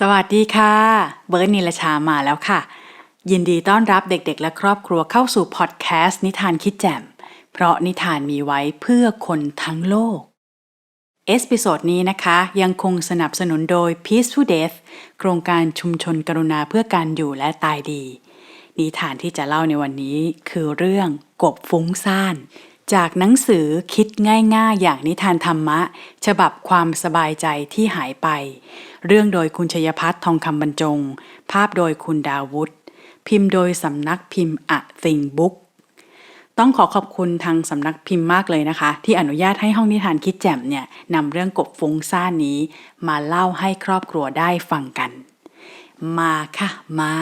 สวัสดีค่ะ เบิร์ดนิลชามาแล้วค่ะ ยินดีต้อนรับเด็กๆ และครอบครัวเข้าสู่พอดแคสต์นิทานคิดแจ่ม เพราะนิทานมีไว้เพื่อคนทั้งโลก เอสพิโซดนี้นะคะ ยังคงสนับสนุนโดย Peaceful Death โครงการชุมชนกรุณาเพื่อการอยู่และตายดี นิทานที่จะเล่าในวันนี้คือเรื่องกบฟุ้งซ่านจากหนังสือคิดง่ายๆ อย่างนิทานธรรมะ ฉบับความสบายใจที่หายไป เรื่องโดยคุณชยพัฒน์ทองคำบรรจง ภาพโดยคุณดาวุฒิพิมพ์โดยสำนักพิมพ์อะติงบุ๊กต้องขอขอบคุณทางสำนักพิมพ์มากเลยนะคะ ที่อนุญาตให้ห้องนิทานคิดแจ่มเนี่ยนำเรื่องกบฟุ้งซ่านนี้ มาเล่าให้ครอบครัวได้ฟังกัน มาค่ะ มา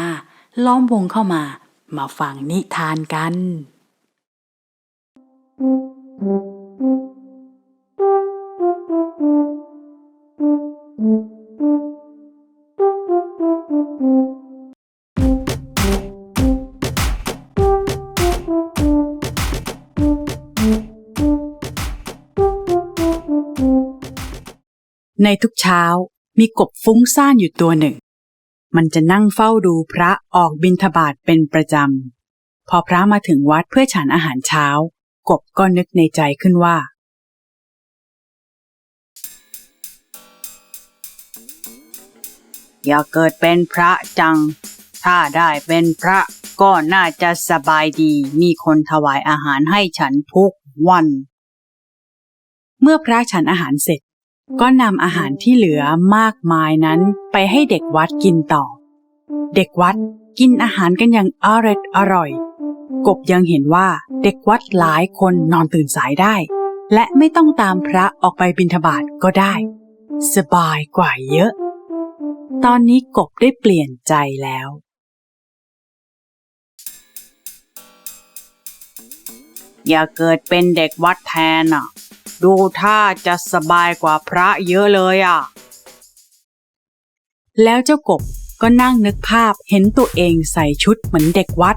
ล้อมวงเข้ามา มาฟังนิทานกัน ในทุกเช้ามีกบฟุ้งซ่านอยู่ตัวหนึ่ง มันจะนั่งเฝ้าดูพระออกบิณฑบาตเป็นประจำ พอพระมาถึงวัดเพื่อฉันอาหารเช้า กบก็นึกในใจขึ้นว่า อย่าเกิดเป็นพระจัง ถ้าได้เป็นพระก็น่าจะสบายดี มีคนถวายอาหารให้ฉันทุกวัน เมื่อพระฉันอาหารเสร็จ ก็นำอาหารที่เหลือมากมายนั้นไปให้เด็กวัดกินต่อ เด็กวัดกินอาหารกันอย่างอร่อยอร่อย กบยังเห็นว่าเด็กวัดหลายคนนอนตื่นสายได้ และไม่ต้องตามพระออกไปบิณฑบาตก็ได้ สบายกว่าเยอะ ตอนนี้กบได้เปลี่ยนใจแล้ว อย่าเกิดเป็นเด็กวัดแทนอะ ดูท่าจะสบายกว่าพระเยอะเลยอะ แล้วเจ้ากบก็นั่งนึกภาพเห็นตัวเองใส่ชุดเหมือนเด็กวัด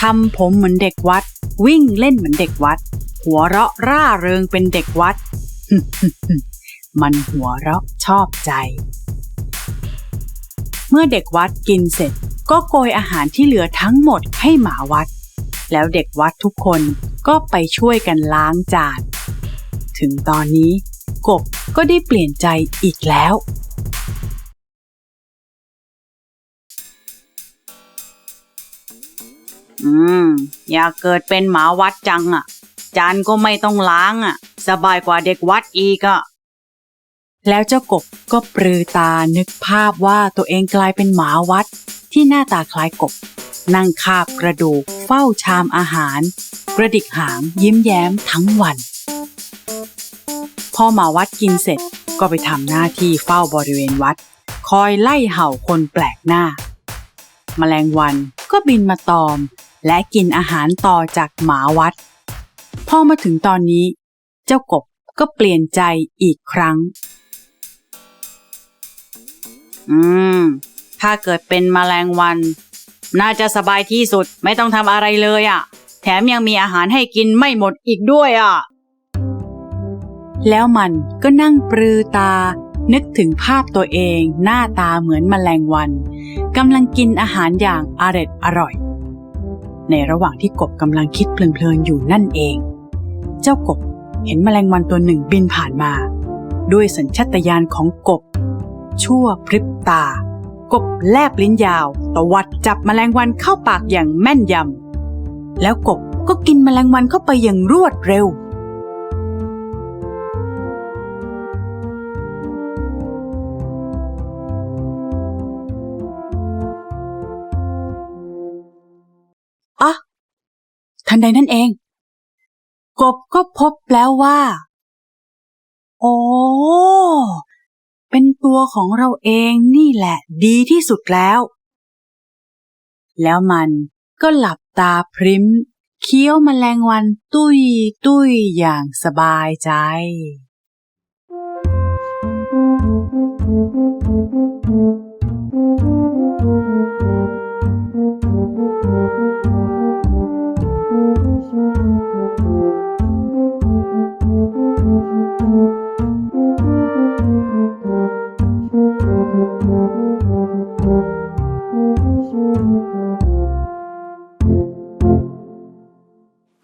ทำผมเหมือนเด็กวัด วิ่งเล่นเหมือนเด็กวัด หัวเราะร่าเริงเป็นเด็กวัด มันหัวเราะชอบใจ เมื่อเด็กวัดกินเสร็จก็โกยอาหารที่เหลือทั้งหมดให้หมาวัด แล้วเด็กวัดทุกคนก็ไปช่วยกันล้างจาน ถึงตอนนี้ กบก็ได้เปลี่ยนใจอีกแล้ว อืม อยากเกิดเป็นหมาวัดจังอะ จานก็ไม่ต้องล้างอะ สบายกว่าเด็กวัดอีกอะแล้วเจ้ากบก็ปรือตานึกภาพว่าตัวเองกลายเป็นหมาวัด ที่หน้าตาคล้ายกบ นั่งคาบกระดูกเฝ้าชามอาหาร กระดิกหางยิ้มแย้มทั้งวัน พอมาวัดกินเสร็จก็ไปทำหน้าที่เฝ้าบริเวณวัด คอยไล่เห่าคนแปลกหน้า แมลงวันก็บินมาตอม และกินอาหารต่อจากหมาวัด พอมาถึงตอนนี้ เจ้ากบก็เปลี่ยนใจอีกครั้ง อืม ถ้าเกิดเป็นแมลงวัน น่าจะสบายที่สุดไม่ต้องทำอะไรเลยอะ่ะ แถมยังมีอาหารให้กินไม่หมดอีกด้วยอะ แล้วมันก็นั่งปรือตา นึกถึงภาพตัวเองหน้าตาเหมือนแมลงวันกำลังกินอาหารอย่างอร็ดอร่อย ในระหว่างที่กบกำลังคิดเพลินๆอยู่นั่นเอง เจ้ากบเห็นแมลงวันตัวหนึ่งบินผ่านมา ด้วยสัญชาตญาณของกบ ชั่วพริบตา กบแลบลิ้นยาวตวัดจับแมลงวันเข้าปากอย่างแม่นยำแล้วกบก็กินแมลงวันเข้าไปอย่างรวดเร็ว ใดนั่นเอง กบก็พบแล้วว่า โอ้เป็นตัวของเราเองนี่แหละ ดีที่สุดแล้ว แล้วมันก็หลับตาพริ้มเคี้ยวแมลงวันตุ้ยตุ้ยอย่างสบายใจ Thank you.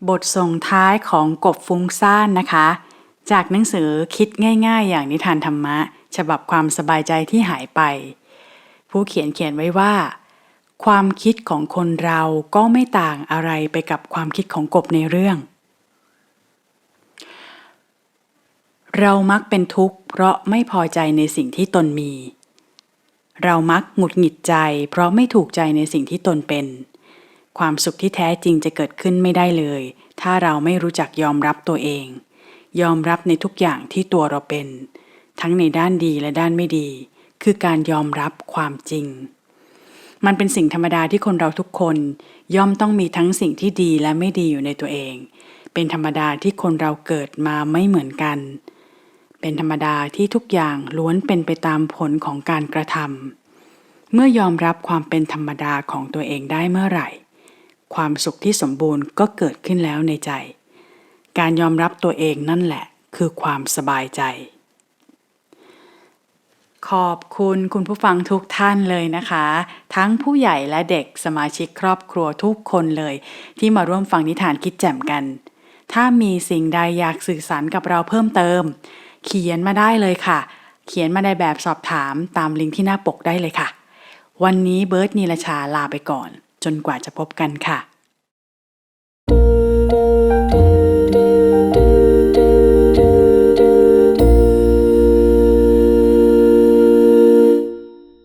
บทส่งท้ายของกบฟุ้งซ่านนะคะ จากหนังสือคิดง่าย ๆ อย่างนิทานธรรมะ ฉบับความสบายใจที่หายไป ผู้เขียนเขียนไว้ว่า ความคิดของคนเราก็ไม่ต่างอะไรไปกับความคิดของกบในเรื่อง เรามักเป็นทุกข์เพราะไม่พอใจในสิ่งที่ตนมี เรามักหงุดหงิดใจ เพราะไม่ถูกใจในสิ่งที่ตนเป็น ความสุขที่แท้จริงจะเกิดขึ้นไม่ได้เลย ถ้าเราไม่รู้จักยอมรับตัวเอง ยอมรับในทุกอย่างที่ตัวเราเป็น ทั้งในด้านดีและด้านไม่ดี คือการยอมรับความจริง มันเป็นสิ่งธรรมดาที่คนเราทุกคน ย่อมต้องมีทั้งสิ่งที่ดีและไม่ดีอยู่ในตัวเอง เป็นธรรมดาที่คนเราเกิดมาไม่เหมือนกัน เป็นธรรมดาที่ทุกอย่างล้วนเป็นไปตามผลของการกระทำเมื่อยอมรับความเป็นธรรมดาของตัวเองได้เมื่อไหร่ ความสุขที่สมบูรณ์ก็เกิดขึ้นแล้วในใจ การยอมรับตัวเองนั่นแหละ คือความสบายใจ ขอบคุณคุณผู้ฟังทุกท่านเลยนะคะ ทั้งผู้ใหญ่และเด็กสมาชิกครอบครัวทุกคนเลย ที่มาร่วมฟังนิทานคิดแจ่มกัน ถ้ามีสิ่งใดอยากสื่อสารกับเราเพิ่มเติม เขียนมาได้เลยค่ะ เขียนมาในแบบสอบถามตามลิงก์ที่หน้าปกได้เลยค่ะวันนี้เบิร์ตนีละชาลาไปก่อน จนกว่าจะพบกันค่ะ